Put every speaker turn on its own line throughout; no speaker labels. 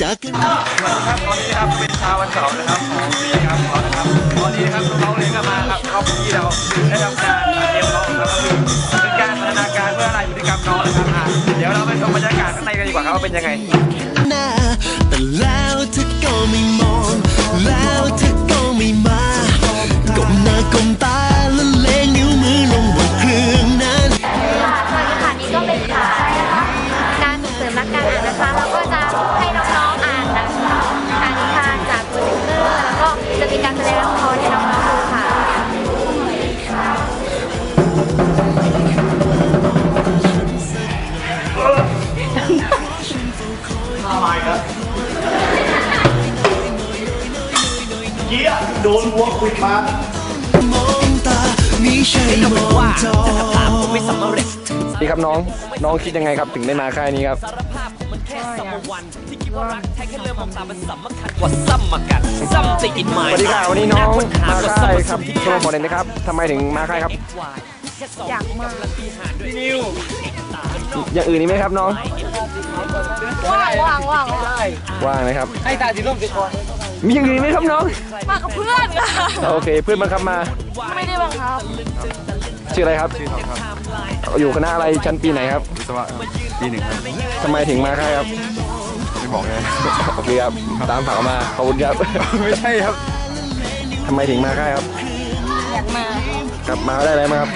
จากกัน
ครับตอนนี้ครับเป็นเช้าวันเสาร์นะครับของกิจกรรมขอนะครับตอนนี้ครับน้องเรียนกันมาครับครอบที่เราได้ทำการเตรียมน้องครับก็คือเป็นการพัฒนาการเพื่ออะไรพฤติกรรมน้องนะครับเดี๋ยวเราไปชมบรรยากาศข้างในกันดีกว่าครับว่าเป็นยังไง
มองตามี
ใช่
มองจอ
ดีครับน้องน้องคิดยังไงครับถึงได้มาค่ายนี้ครับ
ว่าซ้ำมากันซ้ำจะอินหมาย
สวัสดีค่ะวันนี้น้องมาค่ายครับ
ที่
โชว์บอกเลยนะครับทำไมถึงมาค่ายครับ
อยากมา
อย่างอื่นนี้ไหมครับน้อง
ว่างว่างว่าง
ว่างนะครับให้ตาสีร่มสีคอ มีอย่างอื่นไหมครับน้อง
มากับเพื่อนค่ะ
โอเค เพื่อนบังคับมา
ไม่ได้บังคับ
ชื่ออะไรครับ ชื่อทอมครับอยู่คณะอะไรชั้นปีไหนครับ
วิศวะปีหนึ่งครับ
ทำไมถึงมาค่ายครับ
ไม่บอกเลย
โอเคครับตามฝากมาขอบคุณครับ
ไม่ใช่ครับ
ทำไมถึงมาค่ายครับ
อยากมา
ครับมาได้อะไรบ้างครับ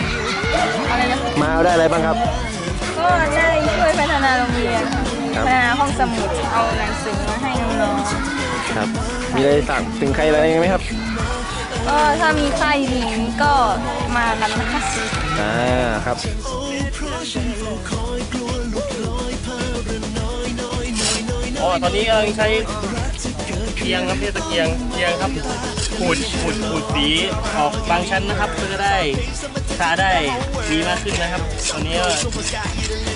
อะไรนะ
มาได้อะไรบ้างครับ
ก็ได้ช่วยพัฒนาโรงเรียน
ครับ
พัฒนาห้องสมุดเอาหนังสือมาให้น้อง
ครับ มีอะไรฝากถึงใครอะไรไหมครับ
ๆก็ถ้ามีค่ายดีก็มากันนะคะ
อ่าครับ
อ๋อตอนนี้กำลังใช้เกียงครับเทศตะเกียงเกียงครับขูดขูดขูดสีออกบางชั้นนะครับเพื่อจะได้ทาได้ดีมากขึ้นนะครับ ตอนนี้ก็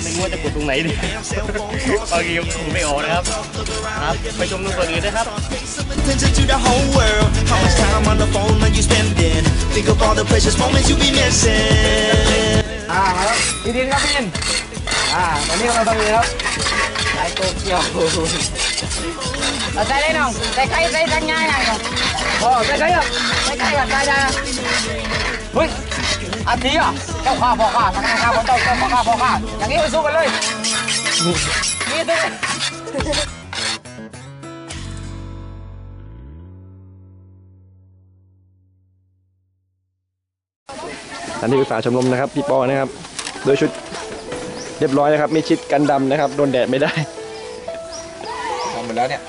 ไม่รู้ว่าจะขูดตรงไหนดีบางทีก็ขูดไม่ออกนะครับ ครับไปชมดูส่วนอื่นด้วยครับ
attention to the whole world. How much time on the phone are you spending? Think of all the precious moments you be missing.
อ่ามาแล้วพี่ดินครับพี่ดินอ่าตอนนี้เราทำอะไรครับไอโตเกียวเราใช้ได้น้องใช้ใช้ใช้ใช้ งนี้ไปสู้กันเลยนี่สู้ท่านที่ปรึกษาชมรมนะครับพี่ปอนะครับ โดยชุดเรียบร้อยนะครับ มีชิดกันดำนะครับ โดนแดดไม่ได้
มองหมดแล้วเนี่ย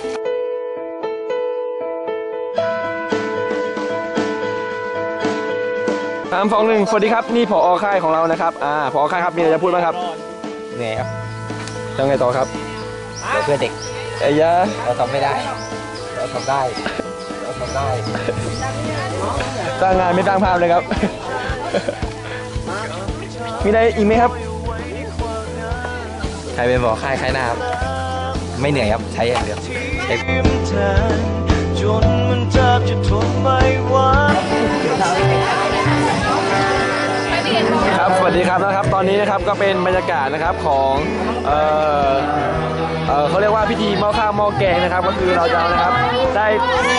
สามสองหนึ่งสวัสดีครับ นี่ผอค่ายของเรานะครับ อ่าผอค่ายครับ มีอะไรจะพูดบ้างครับ
เหนื่อยครับ
จะไงต่อครับ
เพื่อเด็ก
ไอ้ยะ
เราทำไม่ได้ เราทำได้ เราทำได้
สร้างงานไม่สร้างภาพเลยครับ มีอะไรอีกไหมครับ
ใครเป็นบอกค่ายค่ายหน้าครับ ไม่เหนื่อยครับ ใช้อย่างเดียวใช้
จนมันแทบจะทนไม่ไหว
ครับ สวัสดีครับนะครับ ตอนนี้นะครับก็เป็นบรรยากาศนะครับของเอ่อ เขาเรียกว่าพิธีหม้อข้าวหม้อแกงนะครับ ก็คือเราจะนะครับ ได้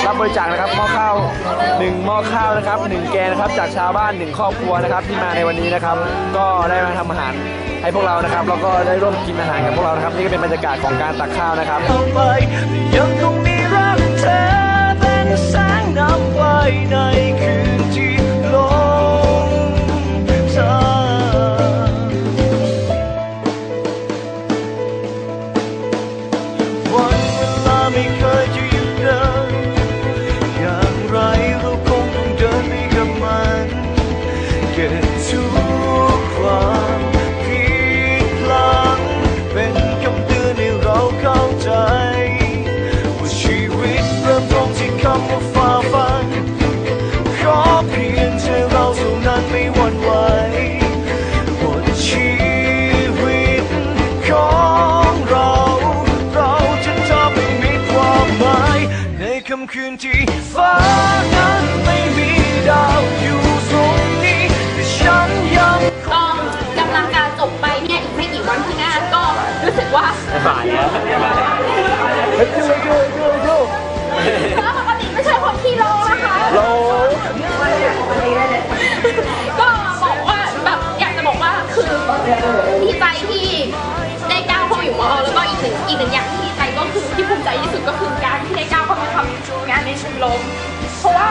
รับบริจาคนะครับหม้อข้าวหนึ่งหม้อข้าวนะครับหนึ่งแกงนะครับจากชาวบ้านหนึ่งครอบครัวนะครับที่มาในวันนี้นะครับ ก็ได้มาทำอาหารให้พวกเรานะครับแล้วก็ได้ร่วมกินอาหารกับพวกเรานะครับนี่ก็เป็นบรรยากาศของการตักข้าวนะครับ
ที่ใจที่ได้
ก้าวเข้ามาอยู่มอแล้วก็อีกหนึ่งอีกหนึ่งอย่างที่ใจก็คือที่ภูมิใจที่สุดก็คือการที่ได้ก้าวเข้ามาทำงานในชมรมเพราะว่า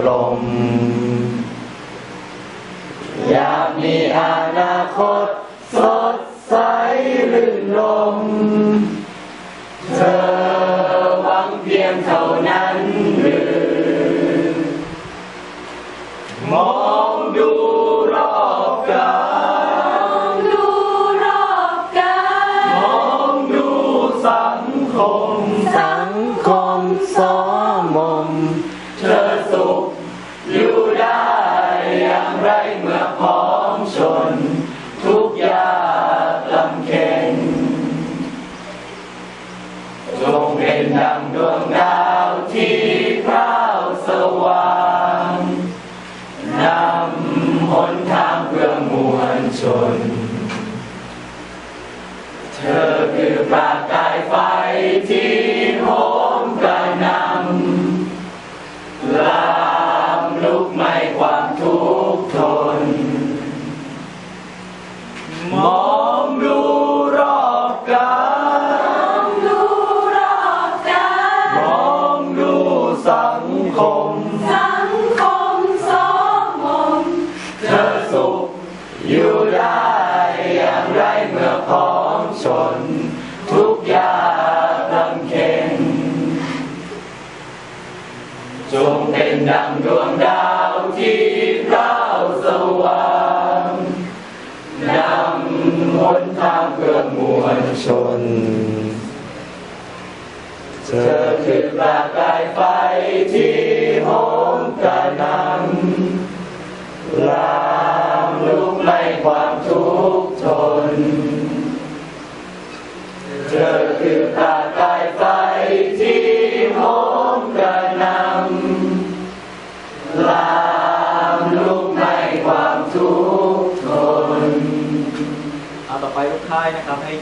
กข์ต
รมอยากมีอนาคต สดใสลื่นลม เธอหวังเพียงเท่านั้นหรือมองดูรอบกายดูรอบกายมองดูสังคมสังคมสมมเธอสุ ไรเมื่อพ สุข อยู่ได้อย่างไรเมื่อพร้อมชน ทุกอยากลำเค็ญจงเป็นดังดวงดาวที่พร่าสว่างนำหนทางเพื่อมวลชนเธอคือประกายไฟที่โห เธอคือประกายไฟที่โหมกระหนำลามลุกในความทุกข์ทน
เอาต่อไปลูกค่ายนะครับให้